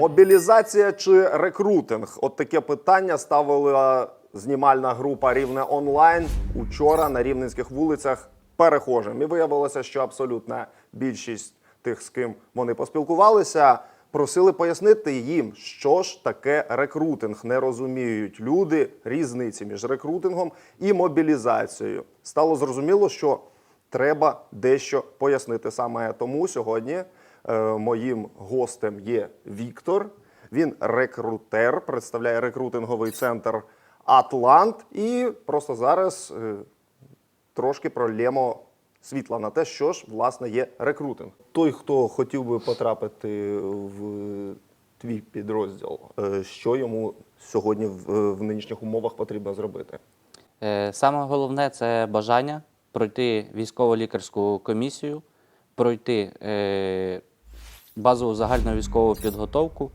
Мобілізація чи рекрутинг? От таке питання ставила знімальна група Рівне онлайн учора на рівненських вулицях перехожим. І виявилося, що абсолютна більшість тих, з ким вони поспілкувалися, просили пояснити їм, що ж таке рекрутинг. Не розуміють люди різниці між рекрутингом і мобілізацією. Стало зрозуміло, що треба дещо пояснити. Саме тому сьогодні моїм гостем є Віктор. Він рекрутер, представляє рекрутинговий центр Атлант. І просто зараз е, трошки пролємо світла на те, що ж власне є рекрутинг. Той, хто хотів би потрапити в твій підрозділ, е, що йому сьогодні в, нинішніх умовах потрібно зробити? Е, Саме головне це бажання пройти військово-лікарську комісію, пройти е, базову загальну військову підготовку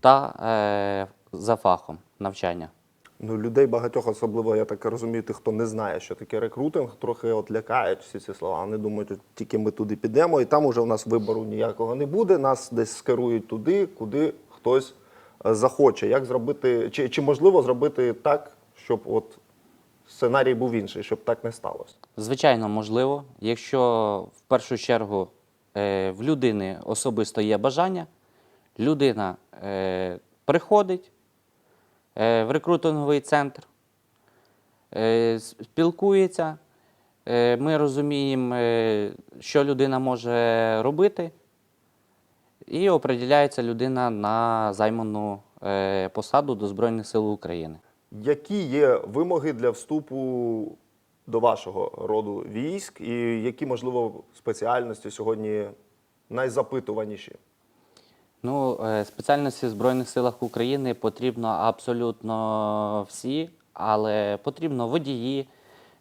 та е, за фахом навчання. Ну, людей багатьох, особливо, я так розумію, тих, хто не знає, що таке рекрутинг, трохи от лякають всі ці слова. Вони думають, от тільки ми туди підемо, і там уже у нас вибору ніякого не буде. Нас десь скерують туди, куди хтось е, захоче. Як зробити, чи, чи можливо зробити так, щоб от сценарій був інший, щоб так не сталося? Звичайно, можливо, якщо в першу чергу в людини особисто є бажання, людина е, приходить е, в рекрутинговий центр, е, спілкується, е, ми розуміємо, е, що людина може робити, і определяється людина на займану е, посаду до Збройних сил України. Які є вимоги для вступу до вашого роду військ, і які, можливо, спеціальності сьогодні найзапитуваніші? Ну, е, спеціальності в Збройних силах України потрібно абсолютно всі, але потрібно водії,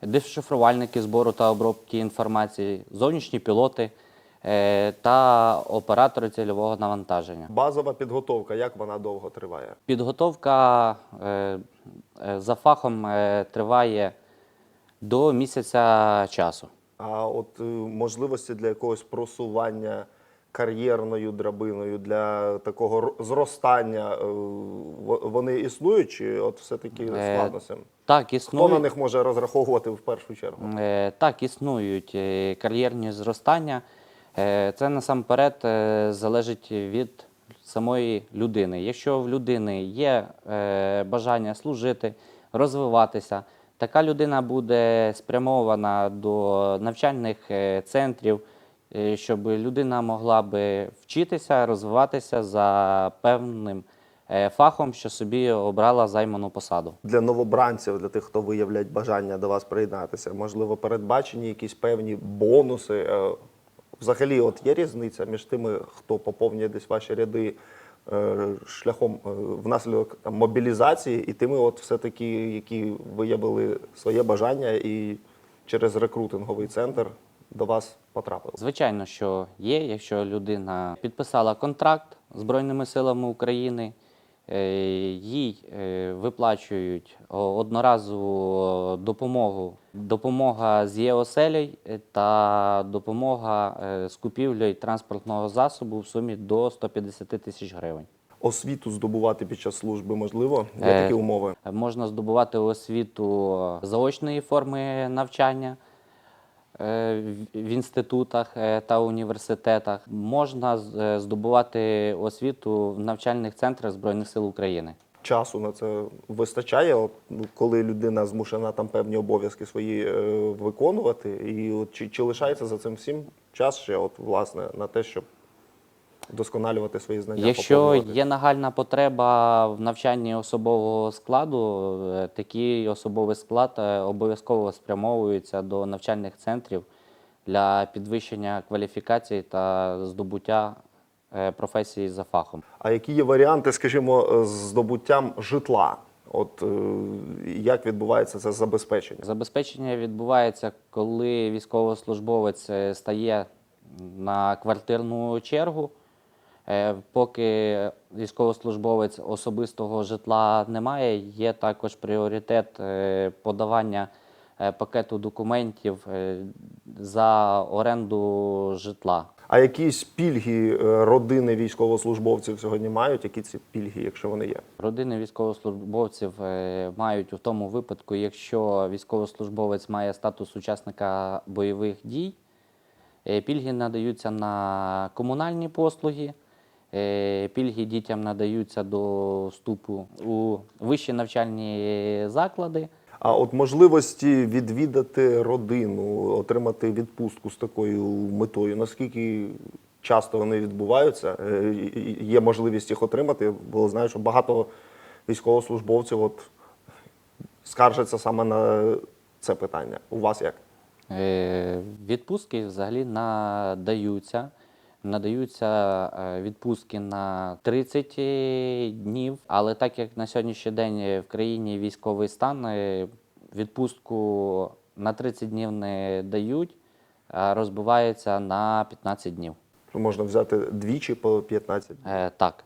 дешифрувальники збору та обробки інформації, зовнішні пілоти е, та оператори цільового навантаження. Базова підготовка, як вона довго триває? Підготовка е, за фахом триває до місяця часу. А от е, можливості для якогось просування кар'єрною драбиною, для такого зростання, е, вони існують, чи от все-таки Е, складно з? Так, Хто існує. на них може розраховувати в першу чергу? Е, Так, існують е, кар'єрні зростання. Е, Це насамперед е, залежить від самої людини. Якщо в людини є е, бажання служити, розвиватися, така людина буде спрямована до навчальних е, центрів, е, щоб людина могла би вчитися, розвиватися за певним е, фахом, що собі обрала займану посаду. Для новобранців, для тих, хто виявляють бажання до вас приєднатися, можливо, передбачені якісь певні бонуси. Взагалі, от є різниця між тими, хто поповнює десь ваші ряди шляхом е, внаслідок там, мобілізації, і тими, от все-таки, які виявили своє бажання і через рекрутинговий центр до вас потрапили. Звичайно, що є, якщо людина підписала контракт Збройними силами України, е, їй е, виплачують одноразову допомогу, допомога з ЄОСЕЛі та допомога е, з купівлею транспортного засобу в сумі до 150 тисяч гривень. Освіту здобувати під час служби можливо? Є Е, такі умови. Можна здобувати освіту заочної форми навчання е, в- в інститутах е, та університетах. Можна е, здобувати освіту в навчальних центрах Збройних сил України. часу на це вистачає, от, ну, коли людина змушена там певні обов'язки свої е, виконувати, і от, чи, чи лишається за цим всім час ще, от, власне, на те, щоб вдосконалювати свої знання? Якщо є нагальна потреба в навчанні особового складу, е, такий особовий склад е, обов'язково спрямовується до навчальних центрів для підвищення кваліфікації та здобуття е, професії за фахом. А які є варіанти, скажімо, з здобуттям житла? От як відбувається це забезпечення? Забезпечення відбувається, коли військовослужбовець стає на квартирну чергу. Е, Поки військовослужбовець особистого житла не має, є також пріоритет е, подавання е, пакету документів за оренду житла. А якісь пільги родини військовослужбовців сьогодні мають? Які ці пільги, якщо вони є? Родини військовослужбовців мають у тому випадку, якщо військовослужбовець має статус учасника бойових дій, пільги надаються на комунальні послуги, пільги дітям надаються до вступу у вищі навчальні заклади. А от можливості відвідати родину, отримати відпустку з такою метою, наскільки часто вони відбуваються? Е, Є можливість їх отримати, бо знаю, що багато військовослужбовців от скаржаться саме на це питання. У вас як? Е, Відпустки взагалі надаються. Надаються е, відпустки на 30 днів, але так як на сьогоднішній день в країні військовий стан, е, відпустку на 30 днів не дають, а розбивається на 15 днів. Можна взяти двічі по 15 Е, Так.